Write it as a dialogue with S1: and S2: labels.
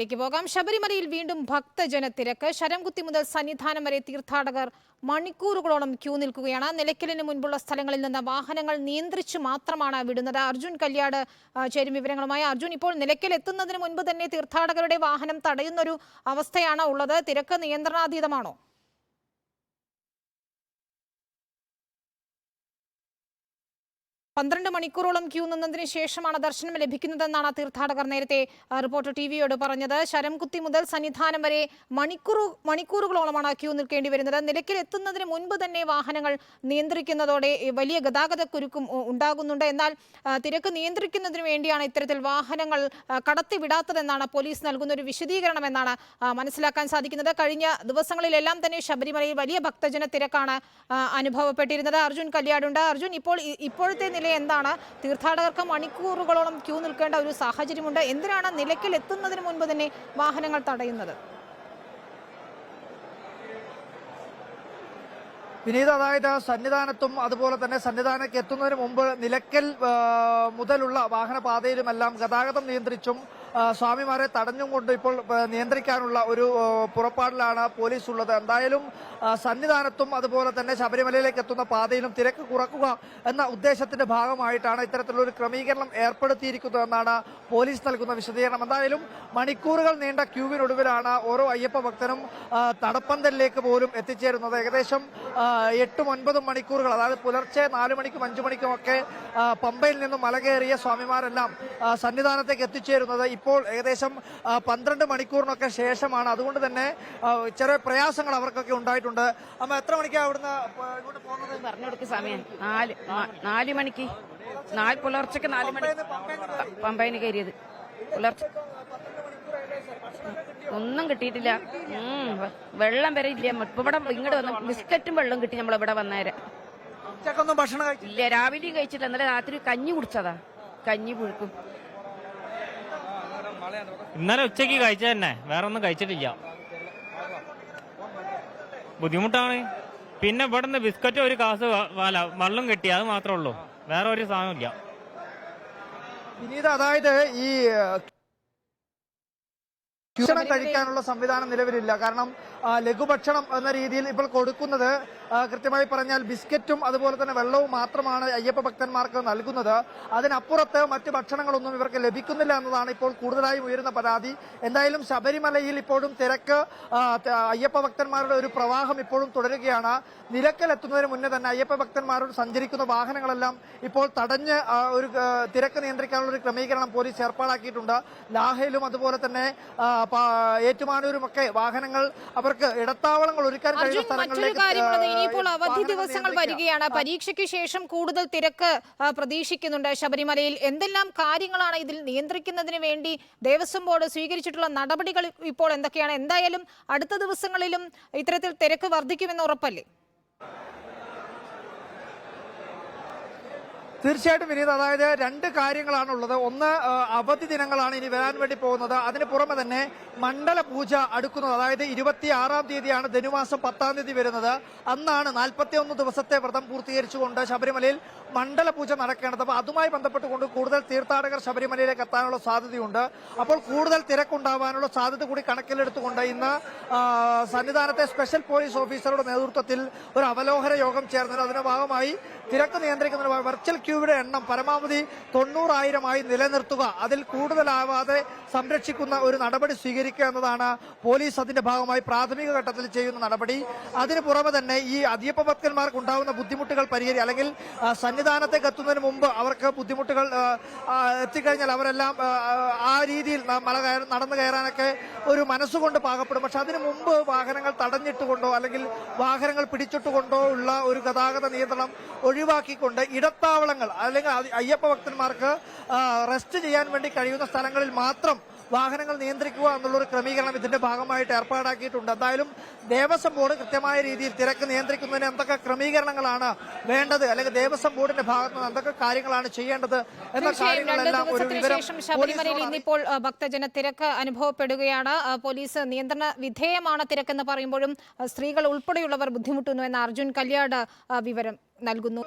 S1: ലേക്ക് പോകാം. ശബരിമലയിൽ വീണ്ടും ഭക്തജന തിരക്ക് ശരംകുത്തി മുതൽ സന്നിധാനം വരെ തീർത്ഥാടകർ മണിക്കൂറുകളോളം ക്യൂ നിൽക്കുകയാണ്. നിലയ്ക്കലിന് മുൻപുള്ള സ്ഥലങ്ങളിൽ നിന്ന് വാഹനങ്ങൾ നിയന്ത്രിച്ചു മാത്രമാണ് വിടുന്നത്. അർജുൻ കല്യാട് ചേരും വിവരങ്ങളുമായി. അർജുൻ ഇപ്പോൾ നിലയ്ക്കൽ എത്തുന്നതിന് മുൻപ് തന്നെ തീർത്ഥാടകരുടെ വാഹനം തടയുന്നൊരു അവസ്ഥയാണ് ഉള്ളത്. തിരക്ക് നിയന്ത്രണാതീതമാണോ? പന്ത്രണ്ട് മണിക്കൂറോളം ക്യൂ നിന്നതിന് ശേഷമാണ് ദർശനം ലഭിക്കുന്നതെന്നാണ് തീർത്ഥാടകർ നേരത്തെ റിപ്പോർട്ടർ ടി വിയോട് പറഞ്ഞത്. ശരംകുത്തി മുതൽ സന്നിധാനം വരെ മണിക്കൂറു മണിക്കൂറുകളോളമാണ് ക്യൂ നിൽക്കേണ്ടി വരുന്നത്. നിലയ്ക്കൽ എത്തുന്നതിന് മുൻപ് തന്നെ വാഹനങ്ങൾ നിയന്ത്രിക്കുന്നതോടെ വലിയ ഗതാഗത കുരുക്കും ഉണ്ടാകുന്നുണ്ട്. എന്നാൽ തിരക്ക് നിയന്ത്രിക്കുന്നതിന് വേണ്ടിയാണ് ഇത്തരത്തിൽ വാഹനങ്ങൾ കടത്തിവിടാത്തതെന്നാണ് പോലീസ് നൽകുന്ന ഒരു വിശദീകരണം എന്നാണ് മനസ്സിലാക്കാൻ സാധിക്കുന്നത്. കഴിഞ്ഞ ദിവസങ്ങളിലെല്ലാം തന്നെ ശബരിമലയിൽ വലിയ ഭക്തജന തിരക്കാണ് അനുഭവപ്പെട്ടിരുന്നത്. അർജുൻ കല്യാടുണ്ട്. അർജുൻ ഇപ്പോൾ ഇപ്പോഴത്തെ നില എന്താണ്? തീർത്ഥാടകർക്ക് മണിക്കൂറുകളോളം ക്യൂ നിൽക്കേണ്ട ഒരു സാഹചര്യമുണ്ട്. എന്തിനാണ് നിലയ്ക്കൽ എത്തുന്നതിന് മുൻപ് തന്നെ വാഹനങ്ങൾ തടയുന്നത്?
S2: വിനീത് അതായത് സന്നിധാനത്തും അതുപോലെ തന്നെ സന്നിധാനത്ത് എത്തുന്നതിന് മുമ്പ് നിലയ്ക്കൽ മുതലുള്ള വാഹനപാതയിലുമെല്ലാം ഗതാഗതം നിയന്ത്രിച്ചും സ്വാമിമാരെ തടഞ്ഞും കൊണ്ട് ഇപ്പോൾ നിയന്ത്രിക്കാനുള്ള ഒരു പുറപ്പാടിലാണ് പോലീസ് ഉള്ളത് എന്തായാലും സന്നിധാനത്തും അതുപോലെ തന്നെ ശബരിമലയിലേക്ക് എത്തുന്ന പാതയിലും തിരക്ക് കുറക്കുക എന്ന ഉദ്ദേശത്തിന്റെ ഭാഗമായിട്ടാണ് ഇത്തരത്തിലുള്ള ക്രമീകരണം ഏർപ്പെടുത്തിയിരിക്കുന്നതെന്നാണ് പോലീസ് നൽകുന്ന വിശദീകരണം. എന്തായാലും മണിക്കൂറുകൾ നീണ്ട ക്യൂവിനൊടുവിലാണ് ഓരോ അയ്യപ്പ ഭക്തനും തടപ്പന്തലിലേക്ക് പോലും എത്തിച്ചേരുന്നത്. ഏകദേശം എട്ടും ഒൻപതും മണിക്കൂറുകൾ അതായത് പുലർച്ചെ നാലു മണിക്കും അഞ്ചു മണിക്കും ഒക്കെ പമ്പയിൽ നിന്നും മലകയറിയ സ്വാമിമാരെല്ലാം സന്നിധാനത്തേക്ക് എത്തിച്ചേരുന്നത് ഇപ്പോൾ ഏകദേശം പന്ത്രണ്ട് മണിക്കൂറിനൊക്കെ ശേഷമാണ്. അതുകൊണ്ട് തന്നെ ചെറിയ പ്രയാസങ്ങൾ അവർക്കൊക്കെ ഉണ്ടായിട്ടുണ്ട്. അമ്മ എത്ര മണിക്കാണ് അവിടുന്ന് ഇങ്ങോട്ട് പോകുന്നത്?
S3: പറഞ്ഞു കൊടുക്ക സമയം. നാല് നാല് മണിക്ക്. നാല് പുലർച്ചക്ക് നാല് മണി. പമ്പയിന് കയറിയത്? പുലർച്ചെ ഒന്നും കിട്ടിയിട്ടില്ല. ഉം, വെള്ളം വരെ ഇല്ല. ഇപ്പൊ ഇവിടെ ഇങ്ങോട്ട് വന്ന് ബിസ്ക്കറ്റും വെള്ളം കിട്ടി നമ്മൾ ഇവിടെ വന്നേരെ.
S2: ഉച്ചക്കൊന്നും ഭക്ഷണം
S3: ഇല്ല രാവിലെയും കഴിച്ചില്ല. ഇന്നലെ രാത്രി കഞ്ഞി കുടിച്ചതാ. കഞ്ഞി പുഴുക്കും.
S4: ഇന്നലെ ഉച്ചയ്ക്ക് കഴിച്ച തന്നെ. വേറെ ഒന്നും കഴിച്ചിട്ടില്ല. ബുദ്ധിമുട്ടാണ്. പിന്നെ ഇവിടുന്ന് ബിസ്ക്കറ്റ് ഒരു കാസ് വല വെള്ളം കിട്ടി. അത് മാത്രമേ ഉള്ളൂ. വേറെ ഒരു സാധനമില്ല
S2: പിന്നീട് അതായത് ഈ ഭക്ഷണം കഴിക്കാനുള്ള സംവിധാനം നിലവിലില്ല. കാരണം ലഘുഭക്ഷണം എന്ന രീതിയിൽ ഇപ്പോൾ കൊടുക്കുന്നത് കൃത്യമായി പറഞ്ഞാൽ ബിസ്ക്കറ്റും അതുപോലെ തന്നെ വെള്ളവും മാത്രമാണ് അയ്യപ്പ ഭക്തന്മാർക്ക് നൽകുന്നത്. അതിനപ്പുറത്ത് മറ്റ് ഭക്ഷണങ്ങളൊന്നും ഇവർക്ക് ലഭിക്കുന്നില്ല എന്നതാണ് ഇപ്പോൾ കൂടുതലായും ഉയരുന്ന പരാതി. എന്തായാലും ശബരിമലയിൽ ഇപ്പോഴും തിരക്ക് അയ്യപ്പ ഭക്തന്മാരുടെ ഒരു പ്രവാഹം ഇപ്പോഴും തുടരുകയാണ്. നിലക്കലെത്തുന്നതിന് മുന്നേ തന്നെ അയ്യപ്പ ഭക്തന്മാരോട് സഞ്ചരിക്കുന്ന വാഹനങ്ങളെല്ലാം ഇപ്പോൾ തടഞ്ഞ് ഒരു തിരക്ക് നിയന്ത്രിക്കാനുള്ള ഒരു ക്രമീകരണം പോലീസ് ഏർപ്പാടാക്കിയിട്ടുണ്ട്. ലാഹയിലും അതുപോലെ തന്നെ ആ, പ- ഏറ്റുമാനൂരും ഒക്കെ വാഹനങ്ങൾ അവർക്ക് ഇടത്താവളങ്ങൾ ഒരുക്കാൻ കഴിയുന്ന സ്ഥലങ്ങളിലേക്ക്
S1: ഇനിയിപ്പോൾ അവധി ദിവസങ്ങൾ വരികയാണ്. പരീക്ഷയ്ക്ക് ശേഷം കൂടുതൽ തിരക്ക് പ്രതീക്ഷിക്കുന്നുണ്ട്. ശബരിമലയിൽ എന്തെല്ലാം കാര്യങ്ങളാണ് ഇതിൽ നിയന്ത്രിക്കുന്നതിന് വേണ്ടി ദേവസ്വം ബോർഡ് സ്വീകരിച്ചിട്ടുള്ള നടപടികൾ ഇപ്പോൾ എന്തൊക്കെയാണ്? എന്തായാലും അടുത്ത ദിവസങ്ങളിലും ഇത്തരത്തിൽ തിരക്ക് വർദ്ധിക്കുമെന്ന് ഉറപ്പല്ലേ?
S2: തീർച്ചയായിട്ടും വിനീത് അതായത് രണ്ട് കാര്യങ്ങളാണ് ഉള്ളത് ഒന്ന് അവധി ദിനങ്ങളാണ് ഇനി വരാൻ വേണ്ടി പോകുന്നത്. അതിന് പുറമെ തന്നെ മണ്ഡല പൂജ അടുക്കുന്നത്. അതായത് ഇരുപത്തി ആറാം തീയതിയാണ് ധനുമാസം പത്താം തീയതി വരുന്നത്. അന്നാണ് നാൽപ്പത്തി ഒന്ന് ദിവസത്തെ വ്രതം പൂർത്തീകരിച്ചുകൊണ്ട് ശബരിമലയിൽ മണ്ഡല പൂജ നടക്കേണ്ടത്. അപ്പോൾ അതുമായി ബന്ധപ്പെട്ടുകൊണ്ട് കൂടുതൽ തീർത്ഥാടകർ ശബരിമലയിലേക്ക് എത്താനുള്ള സാധ്യതയുണ്ട്. അപ്പോൾ കൂടുതൽ തിരക്കുണ്ടാവാനുള്ള സാധ്യത കൂടി കണക്കിലെടുത്തുകൊണ്ട് ഇന്ന് സന്നിധാനത്തെ സ്പെഷ്യൽ പോലീസ് ഓഫീസറുടെ നേതൃത്വത്തിൽ ഒരു അവലോകന യോഗം ചേർന്നത് അതിന്റെ ഭാഗമായി തിരക്ക് നിയന്ത്രിക്കുന്ന വെർച്വൽ ക്യൂയുടെ എണ്ണം പരമാവധി തൊണ്ണൂറായിരമായി നിലനിർത്തുക. അതിൽ കൂടുതലാവാതെ സംരക്ഷിക്കുന്ന ഒരു നടപടി സ്വീകരിക്കുക എന്നതാണ് പോലീസ് അതിന്റെ ഭാഗമായി പ്രാഥമിക ഘട്ടത്തിൽ ചെയ്യുന്ന നടപടി. അതിനു പുറമെ തന്നെ ഈ അധ്യപഭക്തന്മാർക്ക് ഉണ്ടാകുന്ന ബുദ്ധിമുട്ടുകൾ പരിഹരി അല്ലെങ്കിൽ സന്നിധാനത്തേക്ക് എത്തുന്നതിന് മുമ്പ് അവർക്ക് ബുദ്ധിമുട്ടുകൾ എത്തിക്കഴിഞ്ഞാൽ അവരെല്ലാം ആ, രീതിയിൽ മല നടന്നു കയറാനൊക്കെ ഒരു മനസ്സുകൊണ്ട് പാകപ്പെടും. പക്ഷെ അതിനു മുമ്പ് വാഹനങ്ങൾ തടഞ്ഞിട്ടുകൊണ്ടോ അല്ലെങ്കിൽ വാഹനങ്ങൾ പിടിച്ചിട്ടുകൊണ്ടോ ഉള്ള ഒരു ഗതാഗത നിയന്ത്രണം ഒഴിവാക്കിക്കൊണ്ട് ഇടത്താവളങ്ങൾ അല്ലെങ്കിൽ അയ്യപ്പ ഭക്തന്മാർക്ക് റെസ്റ്റ് ചെയ്യാൻ വേണ്ടി കഴിയുന്ന സ്ഥലങ്ങളിൽ മാത്രം വാഹനങ്ങൾ നിയന്ത്രിക്കുക എന്നുള്ളൊരു ക്രമീകരണം ഇതിന്റെ ഭാഗമായിട്ട് ഏർപ്പാടാക്കിയിട്ടുണ്ട്. എന്തായാലും ദേവസ്വം ബോർഡ് കൃത്യമായ രീതിയിൽ തിരക്ക് നിയന്ത്രിക്കുന്നതിന് എന്തൊക്കെ ക്രമീകരണങ്ങളാണ് വേണ്ടത് അല്ലെങ്കിൽ ദേവസ്വം ബോർഡിന്റെ ഭാഗത്ത് നിന്ന് എന്തൊക്കെ കാര്യങ്ങളാണ് ചെയ്യേണ്ടത് എന്ന കാര്യങ്ങളെല്ലാം ഒരു വിവരം
S1: ശബരിമലയിൽ ഇന്നിപ്പോൾ ഭക്തജന തിരക്ക് അനുഭവപ്പെടുകയാണ്. പോലീസ് നിയന്ത്രണ വിധേയമാണ് തിരക്കെന്ന് പറയുമ്പോഴും സ്ത്രീകൾ ഉൾപ്പെടെയുള്ളവർ ബുദ്ധിമുട്ടുന്നു എന്ന അർജുൻ കല്യാട് വിവരം നൽകുന്നു.